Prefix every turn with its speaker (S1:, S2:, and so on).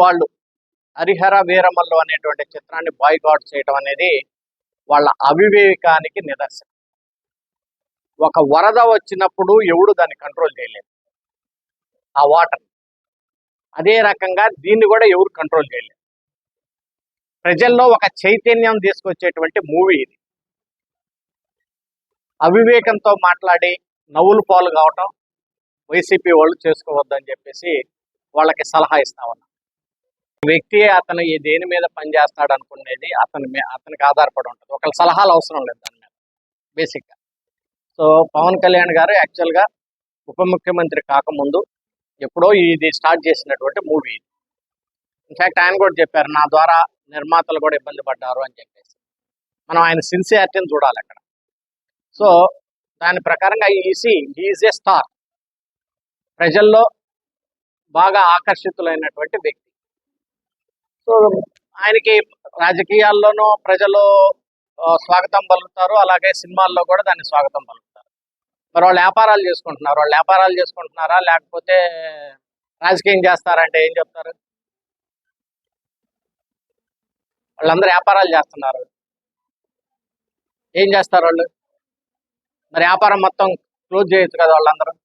S1: వాళ్ళు హరిహర వీరమల్లు అనేటువంటి చిత్రాన్ని బాయ్కాట్ చేయటం అనేది వాళ్ళ అవివేకానికి నిదర్శనం. ఒక వరద వచ్చినప్పుడు ఎవడు దాన్ని కంట్రోల్ చేయలేదు ఆ వాటర్ అదే రకంగా దీన్ని కూడా ఎవరు కంట్రోల్ చేయలేదు ప్రజల్లో ఒక చైతన్యం తీసుకొచ్చేటువంటి మూవీ ఇది. అవివేకంతో మాట్లాడి నవ్వులు పాలు కావటం వైసీపీ వాళ్ళు చేసుకోవద్దని చెప్పేసి వాళ్ళకి సలహా ఇస్తా ఉన్నా వ్యక్తి అతను ఈ దేని మీద పనిచేస్తాడు అనుకునేది అతని అతనికి ఆధారపడి ఉంటుంది. ఒకళ్ళ సలహాలు అవసరం లేదు దాని మీద బేసిక్గా. సో పవన్ కళ్యాణ్ గారు యాక్చువల్గా ఉప ముఖ్యమంత్రి కాకముందు ఎప్పుడో ఇది స్టార్ట్ చేసినటువంటి మూవీ ఇది. ఇన్ఫ్యాక్ట్ ఆయన కూడా చెప్పారు నా ద్వారా నిర్మాతలు కూడా ఇబ్బంది పడ్డారు అని చెప్పేసి. మనం ఆయన సిన్సియారిటీని చూడాలి అక్కడ. సో దాని ప్రకారంగా ఈసీ ఈజ్ ఏ స్టార్. ప్రజల్లో బాగా ఆకర్షితులైనటువంటి వ్యక్తి. సో ఆయనకి రాజకీయాల్లోనూ ప్రజలు స్వాగతం పలుకుతారు. అలాగే సినిమాల్లో కూడా దాన్ని స్వాగతం పలుకుతారు. మరి వాళ్ళు వ్యాపారాలు చేసుకుంటున్నారు. వాళ్ళు వ్యాపారాలు చేసుకుంటున్నారా? లేకపోతే రాజకీయం చేస్తారంటే ఏం చెప్తారు? వాళ్ళందరూ వ్యాపారాలు చేస్తున్నారు. ఏం చేస్తారు వాళ్ళు? మరి వ్యాపారం మొత్తం క్లోజ్ చేయొచ్చు కదా వాళ్ళందరూ?